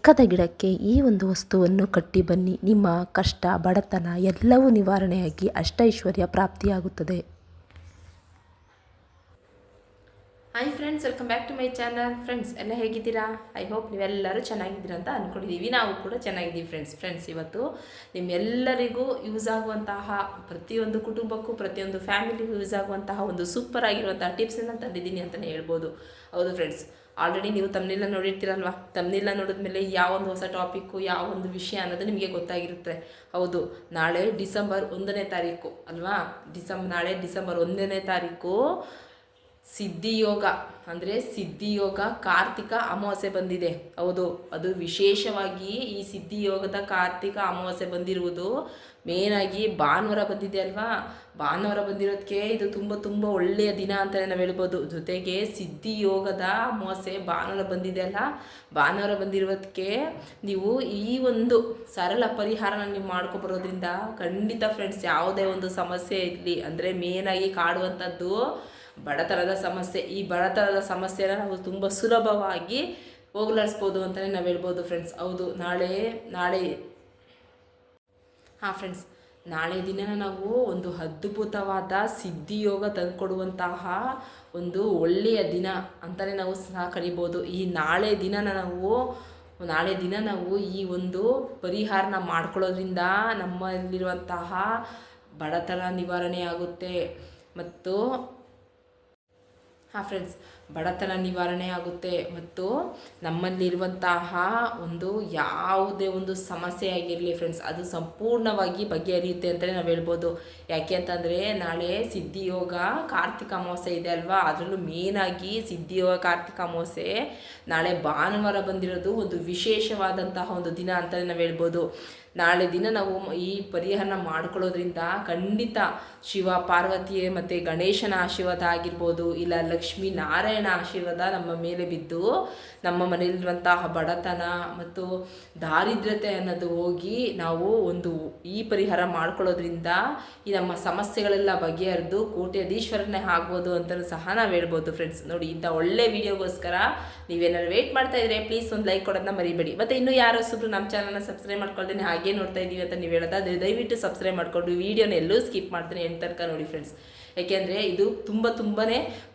ಎಕ್ಕದ ಗಿಡಕ್ಕೆ ಈ ಒಂದು ವಸ್ತುವನ್ನು ಕಟ್ಟಿ ಬನ್ನಿ. ನಿಮ್ಮ ಕಷ್ಟ, ಬಡತನ ಎಲ್ಲವೂ ನಿವಾರಣೆಯಾಗಿ ಅಷ್ಟೈಶ್ವರ್ಯ ಪ್ರಾಪ್ತಿಯಾಗುತ್ತದೆ. Hi friends welcome back to my channel friends ಎಲ್ಲ ಹೇಗಿದ್ದೀರಾ? ಐ ಹೋಪ್ ನೀವೆಲ್ಲರೂ ಚೆನ್ನಾಗಿದ್ದೀರಾ ಅಂತ ಅಂದ್ಕೊಂಡಿದ್ದೀವಿ ನಾವು ಕೂಡ ಚೆನ್ನಾಗಿದ್ದೀವಿ ಫ್ರೆಂಡ್ಸ್ ಫ್ರೆಂಡ್ಸ್ ಇವತ್ತು ನಿಮ್ಮೆಲ್ಲರಿಗೂ ಯೂಸ್ ಆಗುವಂತಹ ಪ್ರತಿಯೊಂದು ಕುಟುಂಬಕ್ಕೂ, ಪ್ರತಿಯೊಂದು ಫ್ಯಾಮಿಲಿಗೂ ಯೂಸ್ ಆಗುವಂತಹ ಒಂದು ಸೂಪರ್ ಆಗಿರುವಂತಹ ಟಿಪ್ಸನ್ನು ತಂದಿದ್ದೀನಿ ಅಂತಲೇ ಹೇಳ್ಬೋದು. ಹೌದು ಫ್ರೆಂಡ್ಸ್ ಆಲ್ರೆಡಿ ನೀವು ತಮ್ಮನೆಲ್ಲ ನೋಡಿರ್ತೀರಲ್ವಾ? ತಮ್ಮನೆಲ್ಲ ನೋಡಿದ್ಮೇಲೆ ಯಾವ ಒಂದು ಹೊಸ ಟಾಪಿಕ್ಕು ಯಾವ ಒಂದು ವಿಷಯ ಅನ್ನೋದು ನಿಮಗೆ ಗೊತ್ತಾಗಿರುತ್ತೆ. ಹೌದು, ನಾಳೆ ಡಿಸೆಂಬರ್ ಒಂದನೇ ತಾರೀಕು, ಅಲ್ವಾ? ಡಿಸೆಂಬರ್ ನಾಳೆ ಡಿಸೆಂಬರ್ ಒಂದನೇ ತಾರೀಕು ಸಿದ್ಧಿಯೋಗ, ಅಂದರೆ ಸಿದ್ಧಿಯೋಗ ಕಾರ್ತಿಕ ಅಮಾವಾಸ್ಯೆ ಬಂದಿದೆ. ಹೌದು, ಅದು ವಿಶೇಷವಾಗಿ ಈ ಸಿದ್ಧಿಯೋಗದ ಕಾರ್ತಿಕ ಅಮಾವಾಸ್ಯೆ ಬಂದಿರುವುದು. ಮೇನಾಗಿ ಭಾನುವಾರ ಬಂದಿದೆ ಅಲ್ವಾ? ಭಾನುವಾರ ಬಂದಿರೋದಕ್ಕೆ ಇದು ತುಂಬ ತುಂಬ ಒಳ್ಳೆಯ ದಿನ ಅಂತಲೇ ನಾವು ಹೇಳ್ಬೋದು. ಜೊತೆಗೆ ಸಿದ್ಧಿಯೋಗದ ಅಮಾವಾಸ್ಯೆ ಭಾನುವಾರ ಬಂದಿದೆ ಅಲ್ಲ? ಭಾನುವಾರ ಬಂದಿರೋದಕ್ಕೆ ನೀವು ಈ ಒಂದು ಸರಳ ಪರಿಹಾರನ ನೀವು ಮಾಡ್ಕೊಬರೋದ್ರಿಂದ ಖಂಡಿತ ಫ್ರೆಂಡ್ಸ್ ಯಾವುದೇ ಒಂದು ಸಮಸ್ಯೆ ಇರಲಿ. ಅಂದರೆ ಮೇನಾಗಿ ಕಾಡುವಂಥದ್ದು ಬಡತನದ ಸಮಸ್ಯೆ. ಈ ಬಡತನದ ಸಮಸ್ಯೆನ ನಾವು ತುಂಬ ಸುಲಭವಾಗಿ ಹೋಗ್ಲಾಡಿಸ್ಬೋದು ಅಂತಲೇ ನಾವು ಹೇಳ್ಬೋದು ಫ್ರೆಂಡ್ಸ್ ಹೌದು, ನಾಳೆ ನಾಳೆ. ಹಾಂ ಫ್ರೆಂಡ್ಸ್ ನಾಳೆ ದಿನ ನಾವು ಒಂದು ಅದ್ಭುತವಾದ ಸಿದ್ಧಿಯೋಗ ತಂದುಕೊಡುವಂತಹ ಒಂದು ಒಳ್ಳೆಯ ದಿನ ಅಂತಲೇ ನಾವು ಸಹ ಕರಿಬೋದು. ಈ ನಾಳೆ ದಿನ ನಾವು, ನಾಳೆ ದಿನ ನಾವು ಈ ಒಂದು ಪರಿಹಾರನ ಮಾಡ್ಕೊಳ್ಳೋದ್ರಿಂದ ನಮ್ಮಲ್ಲಿರುವಂತಹ ಬಡತನ ನಿವಾರಣೆ ಆಗುತ್ತೆ. ಮತ್ತು ಹಾಂ ಫ್ರೆಂಡ್ಸ್ ಬಡತನ ನಿವಾರಣೆ ಆಗುತ್ತೆ ಮತ್ತು ನಮ್ಮಲ್ಲಿರುವಂತಹ ಒಂದು ಯಾವುದೇ ಒಂದು ಸಮಸ್ಯೆ ಆಗಿರಲಿ ಫ್ರೆಂಡ್ಸ್ ಅದು ಸಂಪೂರ್ಣವಾಗಿ ಬಗೆಹರಿಯುತ್ತೆ ಅಂತಲೇ ನಾವು ಹೇಳ್ಬೋದು. ಯಾಕೆ ಅಂತಂದರೆ ನಾಳೆ ಸಿದ್ಧಿಯೋಗ ಕಾರ್ತಿಕ ಅಮಾವಾಸ್ಯೆ ಇದೆ ಅಲ್ವಾ? ಅದರಲ್ಲೂ ಮೇನಾಗಿ ಸಿದ್ಧಿಯೋಗ ಕಾರ್ತಿಕ ಅಮಾವಾಸ್ಯೆ ನಾಳೆ ಭಾನುವಾರ ಬಂದಿರೋದು ಒಂದು ವಿಶೇಷವಾದಂತಹ ಒಂದು ದಿನ ಅಂತಲೇ ನಾವು ಹೇಳ್ಬೋದು. ನಾಳೆ ದಿನ ನಾವು ಈ ಪರಿಹಾರನ ಮಾಡ್ಕೊಳ್ಳೋದ್ರಿಂದ ಖಂಡಿತ ಶಿವ ಪಾರ್ವತಿಯೇ ಮತ್ತು ಗಣೇಶನ ಆಶೀರ್ವಾದ ಆಗಿರ್ಬೋದು, ಇಲ್ಲ ಲಕ್ಷ್ಮೀ ನಾರಾಯಣ ಆಶೀರ್ವಾದ ನಮ್ಮ ಮೇಲೆ ಬಿದ್ದು ನಮ್ಮ ಮನೆಯಲ್ಲಿರುವಂತಹ ಬಡತನ ಮತ್ತು ದಾರಿದ್ರ್ಯತೆ ಅನ್ನೋದು ಹೋಗಿ ನಾವು ಒಂದು ಈ ಪರಿಹಾರ ಮಾಡ್ಕೊಳ್ಳೋದ್ರಿಂದ ಈ ನಮ್ಮ ಸಮಸ್ಯೆಗಳೆಲ್ಲ ಬಗೆಹರಿದು ಕೋಟ್ಯಾಧೀಶ್ವರನೇ ಆಗ್ಬೋದು ಅಂತಲೂ ಸಹ ನಾವು ಹೇಳ್ಬೋದು ಫ್ರೆಂಡ್ಸ್ ನೋಡಿ, ಇಂಥ ಒಳ್ಳೆ ವಿಡಿಯೋಗೋಸ್ಕರ ನೀವೇನಾದ್ರು ವೇಟ್ ಮಾಡ್ತಾ ಇದ್ರೆ ಪ್ಲೀಸ್ ಒಂದು ಲೈಕ್ ಕೊಡೋದನ್ನ ಮರಿಬೇಡಿ. ಮತ್ತು ಇನ್ನೂ ಯಾರು ಹೊಸಬ್ರು ನಮ್ಮ ಚಾನಲ್ನ ಸಬ್ಸ್ಕ್ರೈಬ್ ಮಾಡ್ಕೊಳ್ತೇನೆ ಹಾಗೆ ನೋಡ್ತಾ ಇದ್ದೀವಿ ಅಂತ ನೀವು ಹೇಳೋದಾದ್ರೆ ದಯವಿಟ್ಟು ಸಬ್ಸ್ಕ್ರೈಬ್ ಮಾಡ್ಕೊಂಡು ವಿಡಿಯೋನ ಎಲ್ಲೂ ಸ್ಕಿಪ್ ಮಾಡ್ತೀನಿ ಎಂಟು ತನಕ ನೋಡಿ ಫ್ರೆಂಡ್ಸ್ ಯಾಕೆಂದರೆ ಇದು ತುಂಬ ತುಂಬಾ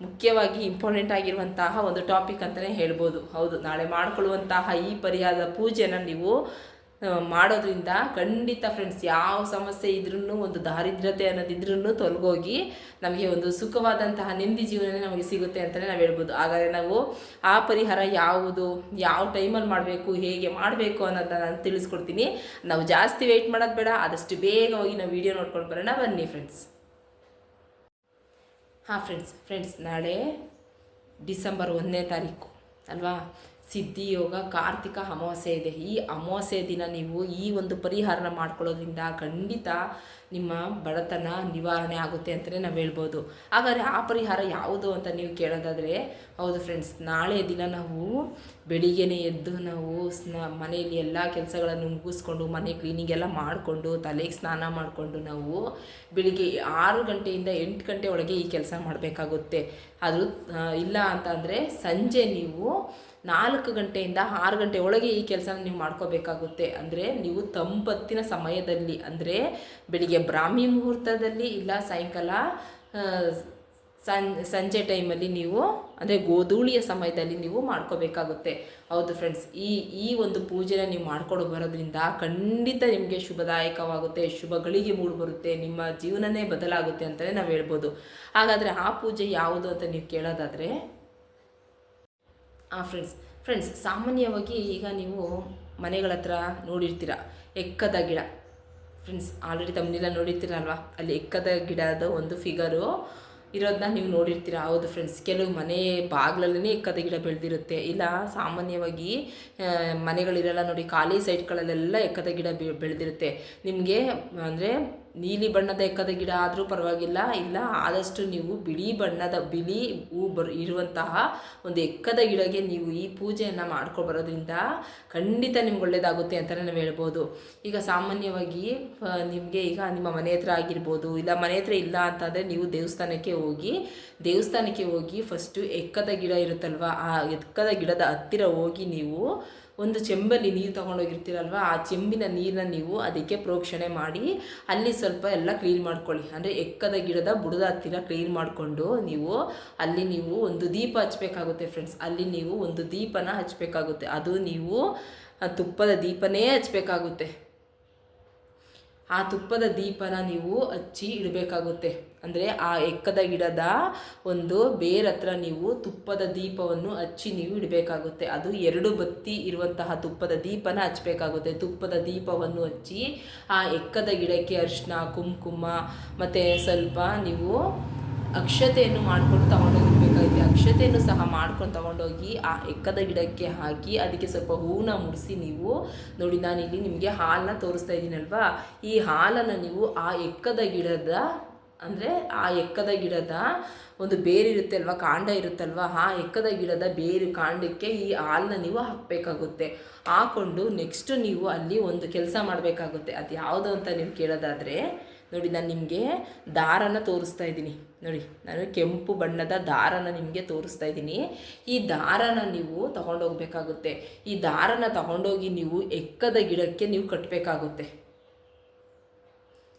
ಮುಖ್ಯವಾಗಿ ಇಂಪಾರ್ಟೆಂಟ್ ಆಗಿರುವಂತಹ ಒಂದು ಟಾಪಿಕ್ ಅಂತಲೇ ಹೇಳ್ಬೋದು. ಹೌದು, ನಾಳೆ ಮಾಡಿಕೊಳ್ಳುವಂತಹ ಈ ಪರಿಹಾರದ ಪೂಜೆನ ನೀವು ಮಾಡೋದ್ರಿಂದ ಖಂಡಿತ ಫ್ರೆಂಡ್ಸ್ ಯಾವ ಸಮಸ್ಯೆ ಇದ್ರೂ ಒಂದು ದಾರಿದ್ರತೆ ಅನ್ನೋದಿದ್ರೂ ತೊಲಗೋಗಿ ನಮಗೆ ಒಂದು ಸುಖವಾದಂತಹ ನೆಮ್ಮದಿ ಜೀವನನೇ ನಮಗೆ ಸಿಗುತ್ತೆ ಅಂತಲೇ ನಾವು ಹೇಳ್ಬೋದು. ಹಾಗಾದರೆ ನಾವು ಆ ಪರಿಹಾರ ಯಾವುದು, ಯಾವ ಟೈಮಲ್ಲಿ ಮಾಡಬೇಕು, ಹೇಗೆ ಮಾಡಬೇಕು ಅನ್ನೋದನ್ನ ನಾನು ತಿಳಿಸ್ಕೊಡ್ತೀನಿ. ನಾವು ಜಾಸ್ತಿ ವೆಯ್ಟ್ ಮಾಡೋದು ಬೇಡ, ಆದಷ್ಟು ಬೇಗ ಹೋಗಿ ನಾವು ವಿಡಿಯೋ ನೋಡ್ಕೊಂಡು ಬರೋಣ. ಬನ್ನಿ ಫ್ರೆಂಡ್ಸ್ ಹಾಂ ಫ್ರೆಂಡ್ಸ್ ಫ್ರೆಂಡ್ಸ್ ನಾಳೆ ಡಿಸೆಂಬರ್ ಒಂದನೇ ತಾರೀಕು ಅಲ್ವಾ? ಸಿದ್ಧಿಯೋಗ ಕಾರ್ತಿಕ ಅಮಾವಾಸ್ಯೆ ಇದೆ. ಈ ಅಮಾವಾಸ್ಯೆ ದಿನ ನೀವು ಈ ಒಂದು ಪರಿಹಾರನ ಮಾಡ್ಕೊಳ್ಳೋದ್ರಿಂದ ಖಂಡಿತ ನಿಮ್ಮ ಬಡತನ ನಿವಾರಣೆ ಆಗುತ್ತೆ ಅಂತಲೇ ನಾವು ಹೇಳ್ಬೋದು. ಹಾಗಾದರೆ ಆ ಪರಿಹಾರ ಯಾವುದು ಅಂತ ನೀವು ಕೇಳೋದಾದರೆ, ಹೌದು ಫ್ರೆಂಡ್ಸ್ ನಾಳೆ ದಿನ ನಾವು ಬೆಳಿಗ್ಗೆನೇ ಎದ್ದು ನಾವು ಸ್ನ, ಮನೆಯಲ್ಲಿ ಎಲ್ಲ ಕೆಲಸಗಳನ್ನು ಮುಗಿಸ್ಕೊಂಡು ಮನೆ ಕ್ಲೀನಿಂಗ್ ಎಲ್ಲ ಮಾಡಿಕೊಂಡು, ತಲೆಗೆ ಸ್ನಾನ ಮಾಡಿಕೊಂಡು ನಾವು ಬೆಳಿಗ್ಗೆ ಆರು ಗಂಟೆಯಿಂದ ಎಂಟು ಗಂಟೆ ಒಳಗೆ ಈ ಕೆಲಸ ಮಾಡಬೇಕಾಗುತ್ತೆ. ಅದು ಇಲ್ಲ ಅಂತಂದರೆ ಸಂಜೆ ನೀವು ನಾಲ್ಕು ಗಂಟೆಯಿಂದ ಆರು ಗಂಟೆ ಒಳಗೆ ಈ ಕೆಲಸನ ನೀವು ಮಾಡ್ಕೋಬೇಕಾಗುತ್ತೆ. ಅಂದರೆ ನೀವು ತಂಪತ್ತಿನ ಸಮಯದಲ್ಲಿ, ಅಂದರೆ ಬೆಳಿಗ್ಗೆ ಬ್ರಾಹ್ಮಿ ಮುಹೂರ್ತದಲ್ಲಿ ಇಲ್ಲ ಸಾಯಂಕಾಲ ಸಂ ಸಂಜೆ ಟೈಮಲ್ಲಿ ನೀವು, ಅಂದರೆ ಗೋಧೂಳಿಯ ಸಮಯದಲ್ಲಿ ನೀವು ಮಾಡ್ಕೋಬೇಕಾಗುತ್ತೆ. ಹೌದು ಫ್ರೆಂಡ್ಸ್ ಈ ಈ ಒಂದು ಪೂಜೆನ ನೀವು ಮಾಡ್ಕೊಂಡು ಬರೋದ್ರಿಂದ ಖಂಡಿತ ನಿಮಗೆ ಶುಭದಾಯಕವಾಗುತ್ತೆ, ಶುಭಗಳಿಗೆ ಮೂಡಿ ಬರುತ್ತೆ, ನಿಮ್ಮ ಜೀವನನೇ ಬದಲಾಗುತ್ತೆ ಅಂತಲೇ ನಾವು ಹೇಳ್ಬೋದು. ಹಾಗಾದರೆ ಆ ಪೂಜೆ ಯಾವುದು ಅಂತ ನೀವು ಕೇಳೋದಾದರೆ ಫ್ರೆಂಡ್ಸ್ ಫ್ರೆಂಡ್ಸ್ ಸಾಮಾನ್ಯವಾಗಿ ಈಗ ನೀವು ಮನೆಗಳ ಹತ್ರ ನೋಡಿರ್ತೀರ, ಎಕ್ಕದ ಗಿಡ. ಫ್ರೆಂಡ್ಸ್ ಆಲ್ರೆಡಿ ತಮ್ಮನೆಲ್ಲ ನೋಡಿರ್ತೀರಲ್ವಾ? ಅಲ್ಲಿ ಎಕ್ಕದ ಗಿಡದ ಒಂದು ಫಿಗರು ಇರೋದನ್ನ ನೀವು ನೋಡಿರ್ತೀರ. ಹೌದು ಫ್ರೆಂಡ್ಸ್ ಕೆಲವು ಮನೆ ಬಾಗಿಲಲ್ಲೇ ಎಕ್ಕದ ಗಿಡ ಬೆಳೆದಿರುತ್ತೆ. ಇಲ್ಲ, ಸಾಮಾನ್ಯವಾಗಿ ಮನೆಗಳಿರಲ್ಲ ನೋಡಿ, ಖಾಲಿ ಸೈಟ್ಗಳಲ್ಲೆಲ್ಲ ಎಕ್ಕದ ಗಿಡ ಬೆಳೆದಿರುತ್ತೆ. ನಿಮಗೆ, ಅಂದರೆ ನೀಲಿ ಬಣ್ಣದ ಎಕ್ಕದ ಗಿಡ ಆದರೂ ಪರವಾಗಿಲ್ಲ. ಇಲ್ಲ, ಆದಷ್ಟು ನೀವು ಬಿಳಿ ಬಣ್ಣದ, ಬಿಳಿ ಹೂ ಬರ್, ಇರುವಂತಹ ಒಂದು ಎಕ್ಕದ ಗಿಡಗೆ ನೀವು ಈ ಪೂಜೆಯನ್ನು ಮಾಡ್ಕೊಂಡು ಬರೋದ್ರಿಂದ ಖಂಡಿತ ನಿಮ್ಗೆ ಒಳ್ಳೆಯದಾಗುತ್ತೆ ಅಂತಲೇ ನಾವು ಹೇಳ್ಬೋದು. ಈಗ ಸಾಮಾನ್ಯವಾಗಿ ನಿಮಗೆ ಈಗ ನಿಮ್ಮ ಮನೆ ಹತ್ರ ಆಗಿರ್ಬೋದು, ಇಲ್ಲ ಮನೆ ಹತ್ರ ಇಲ್ಲ ಅಂತಂದರೆ ನೀವು ದೇವಸ್ಥಾನಕ್ಕೆ ಹೋಗಿ ದೇವಸ್ಥಾನಕ್ಕೆ ಹೋಗಿ ಫಸ್ಟು ಎಕ್ಕದ ಗಿಡ ಇರುತ್ತಲ್ವ, ಆ ಎಕ್ಕದ ಗಿಡದ ಹತ್ತಿರ ಹೋಗಿ ನೀವು ಒಂದು ಚೆಂಬಲ್ಲಿ ನೀರು ತೊಗೊಂಡೋಗಿರ್ತೀರಲ್ವ, ಆ ಚೆಂಬಿನ ನೀರನ್ನ ನೀವು ಅದಕ್ಕೆ ಪ್ರೋಕ್ಷಣೆ ಮಾಡಿ, ಅಲ್ಲಿ ಸ್ವಲ್ಪ ಎಲ್ಲ ಕ್ಲೀನ್ ಮಾಡ್ಕೊಳ್ಳಿ. ಅಂದರೆ ಎಕ್ಕದ ಗಿಡದ ಬುಡದ ಹತ್ತಿರ ಕ್ಲೀನ್ ಮಾಡಿಕೊಂಡು ನೀವು ಅಲ್ಲಿ ನೀವು ಒಂದು ದೀಪ ಹಚ್ಚಬೇಕಾಗುತ್ತೆ ಫ್ರೆಂಡ್ಸ್ ಅಲ್ಲಿ ನೀವು ಒಂದು ದೀಪನ ಹಚ್ಚಬೇಕಾಗುತ್ತೆ ಅದು ನೀವು ತುಪ್ಪದ ದೀಪನೇ ಹಚ್ಚಬೇಕಾಗುತ್ತೆ ಆ ತುಪ್ಪದ ದೀಪನ ನೀವು ಹಚ್ಚಿ ಇಡಬೇಕಾಗುತ್ತೆ. ಅಂದರೆ ಆ ಎಕ್ಕದ ಗಿಡದ ಒಂದು ಬೇರ್ ಹತ್ರ ನೀವು ತುಪ್ಪದ ದೀಪವನ್ನು ಹಚ್ಚಿ ನೀವು ಇಡಬೇಕಾಗುತ್ತೆ. ಅದು ಎರಡು ಬತ್ತಿ ಇರುವಂತಹ ತುಪ್ಪದ ದೀಪನ ಹಚ್ಚಬೇಕಾಗುತ್ತೆ. ತುಪ್ಪದ ದೀಪವನ್ನು ಹಚ್ಚಿ ಆ ಎಕ್ಕದ ಗಿಡಕ್ಕೆ ಅರಿಶಿನ, ಕುಂಕುಮ ಮತ್ತು ಸ್ವಲ್ಪ ನೀವು ಅಕ್ಷತೆಯನ್ನು ಮಾಡ್ಕೊಂಡು ತಗೊಂಡೋಗಿರ್ಬೇಕಾಗಿದೆ ಅಕ್ಷತೆಯನ್ನು ಸಹ ಮಾಡ್ಕೊಂಡು ತಗೊಂಡೋಗಿ ಆ ಎಕ್ಕದ ಗಿಡಕ್ಕೆ ಹಾಕಿ ಅದಕ್ಕೆ ಸ್ವಲ್ಪ ಹೂವನ್ನ ಮುಡಿಸಿ ನೀವು ನೋಡಿ ನಾನು ಇಲ್ಲಿ ನಿಮಗೆ ಹಾಲನ್ನ ತೋರಿಸ್ತಾ ಇದ್ದೀನಲ್ವಾ? ಈ ಹಾಲನ್ನು ನೀವು ಆ ಎಕ್ಕದ ಗಿಡದ ಅಂದರೆ ಆ ಎಕ್ಕದ ಗಿಡದ ಒಂದು ಬೇರು ಇರುತ್ತೆ ಅಲ್ವಾ ಕಾಂಡ ಇರುತ್ತಲ್ವಾ, ಆ ಎಕ್ಕದ ಗಿಡದ ಬೇರು ಕಾಂಡಕ್ಕೆ ಈ ಹಾಲನ್ನ ನೀವು ಹಾಕಬೇಕಾಗುತ್ತೆ. ಹಾಕೊಂಡು ನೆಕ್ಸ್ಟ್ ನೀವು ಅಲ್ಲಿ ಒಂದು ಕೆಲಸ ಮಾಡಬೇಕಾಗುತ್ತೆ. ಅದು ಯಾವುದು ಅಂತ ನೀವು ಕೇಳೋದಾದರೆ, ನೋಡಿ ನಾನು ನಿಮಗೆ ದಾರನ ತೋರಿಸ್ತಾ ಇದ್ದೀನಿ. ನೋಡಿ, ನಾನು ಕೆಂಪು ಬಣ್ಣದ ದಾರನ ನಿಮಗೆ ತೋರಿಸ್ತಾ ಇದ್ದೀನಿ. ಈ ದಾರನ ನೀವು ತಗೊಂಡೋಗ್ಬೇಕಾಗುತ್ತೆ. ಈ ದಾರನ ತಗೊಂಡೋಗಿ ನೀವು ಎಕ್ಕದ ಗಿಡಕ್ಕೆ ನೀವು ಕಟ್ಟಬೇಕಾಗುತ್ತೆ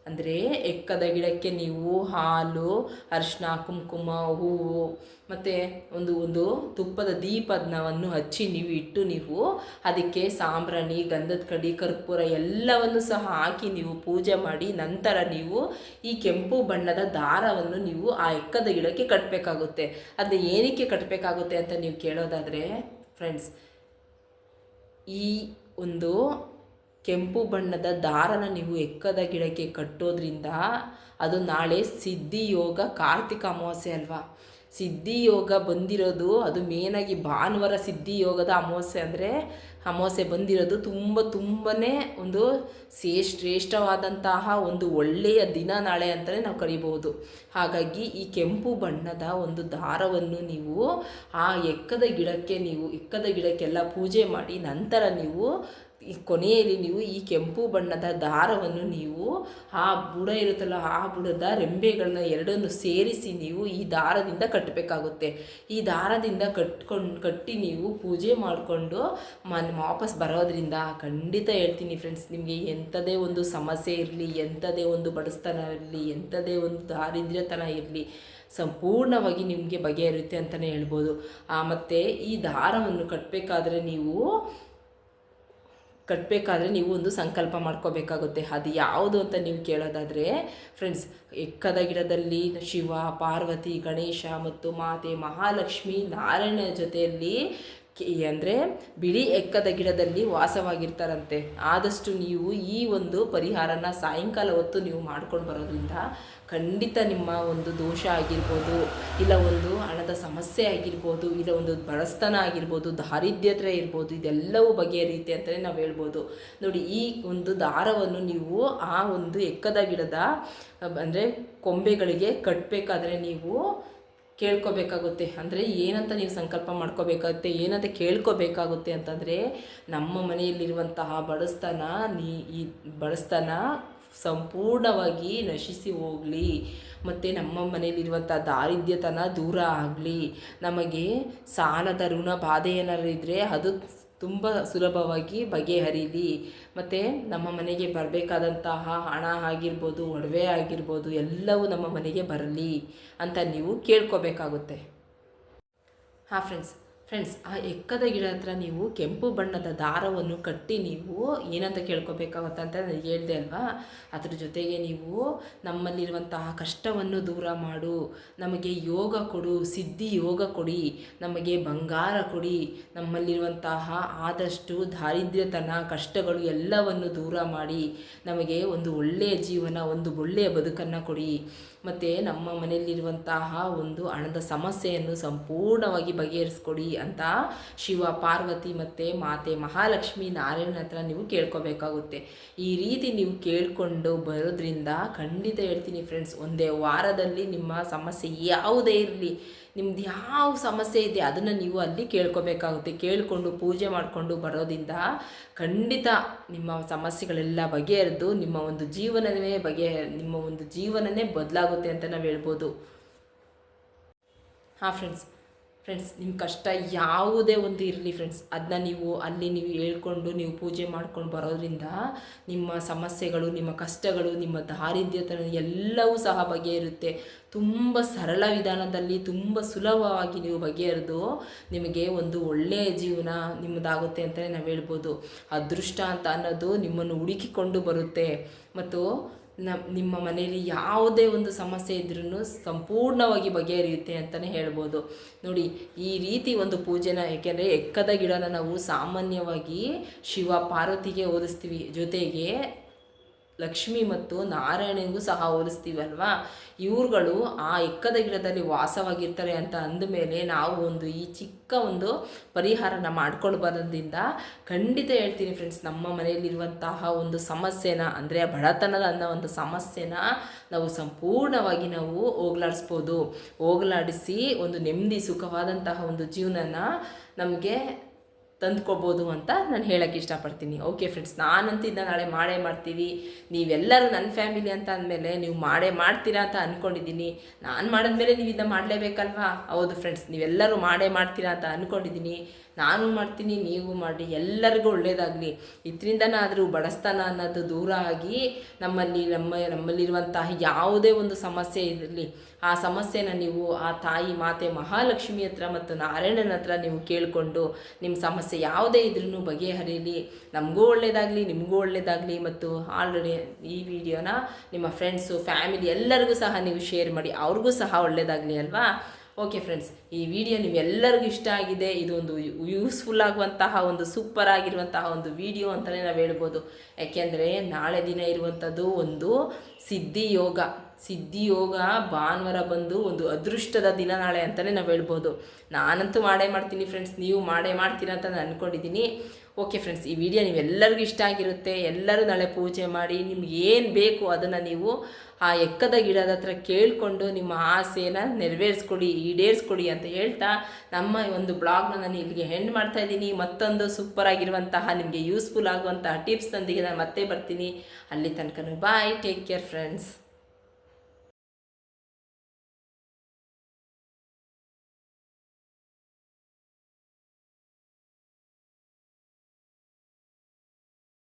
ಅಂದರೆ ಎಕ್ಕದ ಗಿಡಕ್ಕೆ ನೀವು ಹಾಲು ಅರಿಶಿನ ಕುಂಕುಮ, ಹೂವು ಮತ್ತು ಒಂದು ಒಂದು ತುಪ್ಪದ ದೀಪದನವನ್ನು ಹಚ್ಚಿ ನೀವು ಇಟ್ಟು ನೀವು ಅದಕ್ಕೆ ಸಾಂಬ್ರಾಣಿ, ಗಂಧದ ಕಡಿ, ಕರ್ಪೂರ ಎಲ್ಲವನ್ನು ಸಹ ಹಾಕಿ ನೀವು ಪೂಜೆ ಮಾಡಿ ನಂತರ ನೀವು ಈ ಕೆಂಪು ಬಣ್ಣದ ದಾರವನ್ನು ನೀವು ಆ ಎಕ್ಕದ ಗಿಡಕ್ಕೆ ಕಟ್ಟಬೇಕಾಗುತ್ತೆ ಅದನ್ನ ಏನಕ್ಕೆ ಕಟ್ಟಬೇಕಾಗುತ್ತೆ ಅಂತ ನೀವು ಕೇಳೋದಾದರೆ ಫ್ರೆಂಡ್ಸ್ ಈ ಒಂದು ಕೆಂಪು ಬಣ್ಣದ ದಾರನ ನೀವು ಎಕ್ಕದ ಗಿಡಕ್ಕೆ ಕಟ್ಟೋದ್ರಿಂದ ಅದು ನಾಳೆ ಸಿದ್ಧಿ ಯೋಗ ಕಾರ್ತಿಕ ಅಮಾವಾಸ್ಯೆ ಅಲ್ವಾ? ಸಿದ್ಧಿ ಯೋಗ ಬಂದಿರೋದು ಅದು ಮೇನಾಗಿ ಭಾನುವಾರ ಸಿದ್ಧಿ ಯೋಗದ ಅಮಾವಾಸ್ಯೆ ಅಂದರೆ ಅಮಾವಾಸ್ಯೆ ಬಂದಿರೋದು ತುಂಬ ತುಂಬಾ ಒಂದು ಸೇ ಶ್ರೇಷ್ಠವಾದಂತಹ ಒಂದು ಒಳ್ಳೆಯ ದಿನ ನಾಳೆ ಅಂತಲೇ ನಾವು ಕರಿಬಹುದು. ಹಾಗಾಗಿ ಈ ಕೆಂಪು ಬಣ್ಣದ ಒಂದು ದಾರವನ್ನು ನೀವು ಆ ಎಕ್ಕದ ಗಿಡಕ್ಕೆ ನೀವು ಎಕ್ಕದ ಗಿಡಕ್ಕೆಲ್ಲ ಪೂಜೆ ಮಾಡಿ ನಂತರ ನೀವು ಈ ಕೊನೆಯಲ್ಲಿ ನೀವು ಈ ಕೆಂಪು ಬಣ್ಣದ ದಾರವನ್ನು ನೀವು ಆ ಬುಡ ಇರುತ್ತಲ್ಲ, ಆ ಬುಡದ ರೆಂಬೆಗಳನ್ನ ಎರಡನ್ನು ಸೇರಿಸಿ ನೀವು ಈ ದಾರದಿಂದ ಕಟ್ಟಬೇಕಾಗುತ್ತೆ. ಈ ದಾರದಿಂದ ಕಟ್ಕೊಂಡು, ಕಟ್ಟಿ ನೀವು ಪೂಜೆ ಮಾಡಿಕೊಂಡು ಮನ್, ವಾಪಸ್ ಬರೋದ್ರಿಂದ ಖಂಡಿತ ಹೇಳ್ತೀನಿ ಫ್ರೆಂಡ್ಸ್ ನಿಮಗೆ ಎಂಥದೇ ಒಂದು ಸಮಸ್ಯೆ ಇರಲಿ, ಎಂಥದೇ ಒಂದು ಬಡಸ್ತನ ಇರಲಿ, ಎಂಥದೇ ಒಂದು ದಾರಿದ್ರ್ಯತನ ಇರಲಿ, ಸಂಪೂರ್ಣವಾಗಿ ನಿಮಗೆ ಬಗೆಹರಿಯುತ್ತೆ ಅಂತಲೇ ಹೇಳ್ಬೋದು. ಮತ್ತು ಈ ದಾರವನ್ನು ಕಟ್ಟಬೇಕಾದ್ರೆ ನೀವು ಕಟ್ಟಬೇಕಾದ್ರೆ ನೀವು ಒಂದು ಸಂಕಲ್ಪ ಮಾಡ್ಕೋಬೇಕಾಗುತ್ತೆ. ಅದು ಯಾವುದು ಅಂತ ನೀವು ಕೇಳೋದಾದರೆ ಫ್ರೆಂಡ್ಸ್ ಎಕ್ಕದ ಗಿಡದಲ್ಲಿ ಶಿವ, ಪಾರ್ವತಿ, ಗಣೇಶ ಮತ್ತು ಮಾತೆ, ಮಹಾಲಕ್ಷ್ಮಿ ನಾರಾಯಣ ಜೊತೆಯಲ್ಲಿ ಅಂದರೆ ಬಿಳಿ ಎಕ್ಕದ ಗಿಡದಲ್ಲಿ ವಾಸವಾಗಿರ್ತಾರಂತೆ. ಆದಷ್ಟು ನೀವು ಈ ಒಂದು ಪರಿಹಾರನ ಸಾಯಂಕಾಲ ಹೊತ್ತು ನೀವು ಮಾಡ್ಕೊಂಡು ಬರೋದ್ರಿಂದ ಖಂಡಿತ ನಿಮ್ಮ ಒಂದು ದೋಷ ಆಗಿರ್ಬೋದು, ಇಲ್ಲ ಒಂದು ಹಣದ ಸಮಸ್ಯೆ ಆಗಿರ್ಬೋದು, ಇಲ್ಲ ಒಂದು ಬಡಸ್ತನ ಆಗಿರ್ಬೋದು, ದಾರಿದ್ರ್ಯತೆ ಇರ್ಬೋದು, ಇದೆಲ್ಲವೂ ರೀತಿ ಅಂತಲೇ ನಾವು ಹೇಳ್ಬೋದು. ನೋಡಿ, ಈ ಒಂದು ದಾರವನ್ನು ನೀವು ಆ ಒಂದು ಎಕ್ಕದ ಗಿಡದ, ಅಂದರೆ ಕೊಂಬೆಗಳಿಗೆ ಕಟ್ಟಬೇಕಾದ್ರೆ ನೀವು ಕೇಳ್ಕೋಬೇಕಾಗುತ್ತೆ. ಅಂದರೆ ಏನಂತ ನೀವು ಸಂಕಲ್ಪ ಮಾಡ್ಕೋಬೇಕಾಗುತ್ತೆ, ಏನಂತ ಕೇಳ್ಕೋಬೇಕಾಗುತ್ತೆ ಅಂತಂದರೆ ನಮ್ಮ ಮನೆಯಲ್ಲಿರುವಂತಹ ಬಡಸ್ತನ, ನೀ ಈ ಬಡಸ್ತನ ಸಂಪೂರ್ಣವಾಗಿ ನಶಿಸಿ ಹೋಗಲಿ. ಮತ್ತು ನಮ್ಮ ಮನೆಯಲ್ಲಿರುವಂಥ ದಾರಿದ್ರ್ಯತನ ದೂರ ಆಗಲಿ. ನಮಗೆ ಸಾಲದ ಋಣ ಬಾಧೆ ಏನಾದ್ರು ಇದ್ದರೆ ಅದು ತುಂಬ ಸುಲಭವಾಗಿ ಬಗೆಹರೀಲಿ. ಮತ್ತು ನಮ್ಮ ಮನೆಗೆ ಬರಬೇಕಾದಂತಹ ಹಣ ಆಗಿರ್ಬೋದು, ಒಡವೆ ಆಗಿರ್ಬೋದು, ಎಲ್ಲವೂ ನಮ್ಮ ಮನೆಗೆ ಬರಲಿ ಅಂತ ನೀವು ಕೇಳ್ಕೋಬೇಕಾಗುತ್ತೆ. ಹಾಂ ಫ್ರೆಂಡ್ಸ್ ಫ್ರೆಂಡ್ಸ್ ಆ ಎಕ್ಕದ ಗಿಡ ಹತ್ರ ನೀವು ಕೆಂಪು ಬಣ್ಣದ ದಾರವನ್ನು ಕಟ್ಟಿ ನೀವು ಏನಂತ ಕೇಳ್ಕೊಬೇಕಾಗುತ್ತೆ ಅಂತ ನಾನು ಹೇಳಿದೆ ಅಲ್ವಾ? ಅದ್ರ ಜೊತೆಗೆ ನೀವು ನಮ್ಮಲ್ಲಿರುವಂತಹ ಕಷ್ಟವನ್ನು ದೂರ ಮಾಡು. ನಮಗೆ ಯೋಗ ಕೊಡು, ಸಿದ್ಧಿ ಯೋಗ ಕೊಡಿ. ನಮಗೆ ಬಂಗಾರ ಕೊಡಿ. ನಮ್ಮಲ್ಲಿರುವಂತಹ ಆದಷ್ಟು ದಾರಿದ್ರ್ಯತನ, ಕಷ್ಟಗಳು ಎಲ್ಲವನ್ನು ದೂರ ಮಾಡಿ. ನಮಗೆ ಒಂದು ಒಳ್ಳೆಯ ಜೀವನ, ಒಂದು ಒಳ್ಳೆಯ ಬದುಕನ್ನು ಕೊಡಿ. ಮತ್ತು ನಮ್ಮ ಮನೆಯಲ್ಲಿರುವಂತಹ ಒಂದು ಹಣದ ಸಮಸ್ಯೆಯನ್ನು ಸಂಪೂರ್ಣವಾಗಿ ಬಗೆಹರಿಸ್ಕೊಡಿ ಅಂತ ಶಿವ, ಪಾರ್ವತಿ ಮತ್ತು ಮಾತೆ ಮಹಾಲಕ್ಷ್ಮಿ ನಾರಾಯಣ ಹತ್ರ ನೀವು ಕೇಳ್ಕೊಬೇಕಾಗುತ್ತೆ. ಈ ರೀತಿ ನೀವು ಕೇಳಿಕೊಂಡು ಬರೋದ್ರಿಂದ ಖಂಡಿತ ಹೇಳ್ತೀನಿ ಫ್ರೆಂಡ್ಸ್ ಒಂದೇ ವಾರದಲ್ಲಿ ನಿಮ್ಮ ಸಮಸ್ಯೆ ಯಾವುದೇ ಇರಲಿ. ನಿಮ್ದು ಯಾವ ಸಮಸ್ಯೆ ಇದೆ ಅದನ್ನು ನೀವು ಅಲ್ಲಿ ಕೇಳ್ಕೊಬೇಕಾಗುತ್ತೆ. ಕೇಳಿಕೊಂಡು ಪೂಜೆ ಮಾಡಿಕೊಂಡು ಬರೋದ್ರಿಂದ ಖಂಡಿತ ನಿಮ್ಮ ಸಮಸ್ಯೆಗಳೆಲ್ಲ ಬಗೆಹರಿದು ನಿಮ್ಮ ಒಂದು ಜೀವನವೇ ಬಗೆ, ನಿಮ್ಮ ಒಂದು ಜೀವನನೇ ಬದಲಾಗುತ್ತೆ ಅಂತ ನಾವು ಹೇಳ್ಬೋದು. ಹಾಂ ಫ್ರೆಂಡ್ಸ್ ಫ್ರೆಂಡ್ಸ್ ನಿಮ್ಮ ಕಷ್ಟ ಯಾವುದೇ ಒಂದು ಇರಲಿ ಫ್ರೆಂಡ್ಸ್ ಅದನ್ನ ನೀವು ಅಲ್ಲಿ ನೀವು ಹೇಳ್ಕೊಂಡು, ನೀವು ಪೂಜೆ ಮಾಡ್ಕೊಂಡು ಬರೋದ್ರಿಂದ ನಿಮ್ಮ ಸಮಸ್ಯೆಗಳು, ನಿಮ್ಮ ಕಷ್ಟಗಳು, ನಿಮ್ಮ ದಾರಿದ್ರ್ಯತನ ಎಲ್ಲವೂ ಸಹ ಬಗೆಯಿರುತ್ತೆ ತುಂಬ ಸರಳ ವಿಧಾನದಲ್ಲಿ, ತುಂಬ ಸುಲಭವಾಗಿ ನೀವು ಬಗೆಹರಿದು ನಿಮಗೆ ಒಂದು ಒಳ್ಳೆಯ ಜೀವನ ನಿಮ್ಮದಾಗುತ್ತೆ ಅಂತಲೇ ನಾವು ಹೇಳ್ಬೋದು. ಅದೃಷ್ಟ ಅಂತ ಅನ್ನೋದು ನಿಮ್ಮನ್ನು ಹುಡುಕಿಕೊಂಡು ಬರುತ್ತೆ. ಮತ್ತು ನಿಮ್ಮ ಮನೆಯಲ್ಲಿ ಯಾವುದೇ ಒಂದು ಸಮಸ್ಯೆ ಇದ್ರೂ ಸಂಪೂರ್ಣವಾಗಿ ಬಗೆಹರಿಯುತ್ತೆ ಅಂತಲೇ ಹೇಳ್ಬೋದು. ನೋಡಿ, ಈ ರೀತಿ ಒಂದು ಪೂಜೆನ, ಏಕೆಂದರೆ ಎಕ್ಕದ ಗಿಡನ ನಾವು ಸಾಮಾನ್ಯವಾಗಿ ಶಿವ ಪಾರ್ವತಿಗೆ ಓದಿಸ್ತೀವಿ. ಜೊತೆಗೆ ಲಕ್ಷ್ಮಿ ಮತ್ತು ನಾರಾಯಣನಿಗೂ ಸಹ ಹೋಲಿಸ್ತೀವಲ್ವಾ? ಇವ್ರುಗಳು ಆ ಎಕ್ಕದ ಗಿಡದಲ್ಲಿ ವಾಸವಾಗಿರ್ತಾರೆ ಅಂತ ಅಂದಮೇಲೆ ನಾವು ಒಂದು ಈ ಚಿಕ್ಕ ಒಂದು ಪರಿಹಾರನ ಮಾಡ್ಕೊಳ್ಬಾರ್ದಿಂದ ಖಂಡಿತ ಹೇಳ್ತೀನಿ ಫ್ರೆಂಡ್ಸ್ ನಮ್ಮ ಮನೆಯಲ್ಲಿರುವಂತಹ ಒಂದು ಸಮಸ್ಯೆನ, ಅಂದರೆ ಬಡತನದ ಅನ್ನೋ ಒಂದು ಸಮಸ್ಯೆನ ನಾವು ಸಂಪೂರ್ಣವಾಗಿ ನಾವು ಹೋಗ್ಲಾಡಿಸ್ಬೋದು. ಹೋಗಲಾಡಿಸಿ ಒಂದು ನೆಮ್ಮದಿ, ಸುಖವಾದಂತಹ ಒಂದು ಜೀವನನ ನಮಗೆ ತಂದ್ಕೊಬೋದು ಅಂತ ನಾನು ಹೇಳೋಕ್ಕೆ ಇಷ್ಟಪಡ್ತೀನಿ. ಓಕೆ ಫ್ರೆಂಡ್ಸ್ ನಾನಂತೂ ಇದನ್ನ ನಾಳೆ ಮಾಡೇ ಮಾಡ್ತೀವಿ. ನೀವೆಲ್ಲರೂ ನನ್ನ ಫ್ಯಾಮಿಲಿ ಅಂತ ಅಂದಮೇಲೆ ನೀವು ಮಾಡೇ ಮಾಡ್ತೀರಾ ಅಂತ ಅಂದ್ಕೊಂಡಿದ್ದೀನಿ ನಾನು ಮಾಡಿದ್ಮೇಲೆ ನೀವು ಇದನ್ನ ಮಾಡಲೇಬೇಕಲ್ವಾ? ಹೌದು ಫ್ರೆಂಡ್ಸ್ ನೀವೆಲ್ಲರೂ ಮಾಡೇ ಮಾಡ್ತೀರಾ ಅಂತ ಅಂದ್ಕೊಂಡಿದ್ದೀನಿ ನಾನು ಮಾಡ್ತೀನಿ, ನೀವು ಮಾಡಿ ಎಲ್ಲರಿಗೂ ಒಳ್ಳೆಯದಾಗಲಿ ಇದರಿಂದನಾದರೂ ಬಡಸ್ತನ ಅನ್ನೋದು ದೂರ ಆಗಿ ನಮ್ಮಲ್ಲಿ, ನಮ್ಮ, ನಮ್ಮಲ್ಲಿರುವಂತಹ ಯಾವುದೇ ಒಂದು ಸಮಸ್ಯೆ ಇರಲಿ, ಆ ಸಮಸ್ಯೆನ ನೀವು ಆ ತಾಯಿ ಮಾತೆ ಮಹಾಲಕ್ಷ್ಮಿ ಹತ್ರ ಮತ್ತು ನಾರಾಯಣನ ಹತ್ರ ನೀವು ಕೇಳಿಕೊಂಡು ನಿಮ್ಮ ಸಮಸ್ಯೆ ಯಾವುದೇ ಇದ್ರೂ ಬಗೆಹರಿಯಲಿ ನಮಗೂ ಒಳ್ಳೆಯದಾಗಲಿ ನಿಮಗೂ ಒಳ್ಳೆಯದಾಗಲಿ ಮತ್ತು ಆಲ್ರೆಡಿ ಈ ವಿಡಿಯೋನ ನಿಮ್ಮ ಫ್ರೆಂಡ್ಸು ಫ್ಯಾಮಿಲಿ ಎಲ್ಲರಿಗೂ ಸಹ ನೀವು ಶೇರ್ ಮಾಡಿ, ಅವ್ರಿಗೂ ಸಹ ಒಳ್ಳೆಯದಾಗಲಿ ಅಲ್ವಾ? ಓಕೆ ಫ್ರೆಂಡ್ಸ್ ಈ ವಿಡಿಯೋ ನಿಮ್ಮೆಲ್ಲರಿಗೂ ಇಷ್ಟ ಆಗಿದೆ. ಇದೊಂದು ಯೂಸ್ಫುಲ್ ಆಗುವಂತಹ ಒಂದು ಸೂಪರ್ ಆಗಿರುವಂತಹ ಒಂದು ವಿಡಿಯೋ ಅಂತಲೇ ನಾವು ಹೇಳ್ಬೋದು. ಯಾಕೆಂದರೆ ನಾಳೆ ದಿನ ಇರುವಂಥದ್ದು ಒಂದು ಸಿದ್ಧಿ ಯೋಗ. ಸಿದ್ಧಿ ಯೋಗ ಭಾನುವಾರ ಬಂದು ಒಂದು ಅದೃಷ್ಟದ ದಿನ ನಾಳೆ ಅಂತಲೇ ನಾವು ಹೇಳ್ಬೋದು. ನಾನಂತೂ ಮಾಡೇ ಮಾಡ್ತೀನಿ ಫ್ರೆಂಡ್ಸ್ ನೀವು ಮಾಡೇ ಮಾಡ್ತೀರ ಅಂತ ನಾನು ಅಂದ್ಕೊಂಡಿದ್ದೀನಿ ಓಕೆ ಫ್ರೆಂಡ್ಸ್ ಈ ವಿಡಿಯೋ ನೀವೆಲ್ಲರಿಗೂ ಇಷ್ಟ ಆಗಿರುತ್ತೆ. ಎಲ್ಲರೂ ನಾಳೆ ಪೂಜೆ ಮಾಡಿ ನಿಮ್ಗೆ ಏನು ಬೇಕು ಅದನ್ನು ನೀವು ಆ ಎಕ್ಕದ ಗಿಡದ ಹತ್ರ ಕೇಳಿಕೊಂಡು ನಿಮ್ಮ ಆಸೆನ ನೆರವೇರಿಸ್ಕೊಡಿ, ಈಡೇರಿಸ್ಕೊಡಿ ಅಂತ ಹೇಳ್ತಾ ನಮ್ಮ ಒಂದು ಬ್ಲಾಗ್ನ ನಾನು ಇಲ್ಲಿಗೆ ಹೆಂಡ್ ಮಾಡ್ತಾ ಇದ್ದೀನಿ. ಮತ್ತೊಂದು ಸೂಪರ್ ಆಗಿರುವಂತಹ ನಿಮಗೆ ಯೂಸ್ಫುಲ್ ಆಗುವಂತಹ ಟಿಪ್ಸ್ನೊಂದಿಗೆ ನಾನು ಮತ್ತೆ ಬರ್ತೀನಿ. ಅಲ್ಲಿ ತನಕ ಬಾಯ್ ಟೇಕ್ ಕೇರ್ ಫ್ರೆಂಡ್ಸ್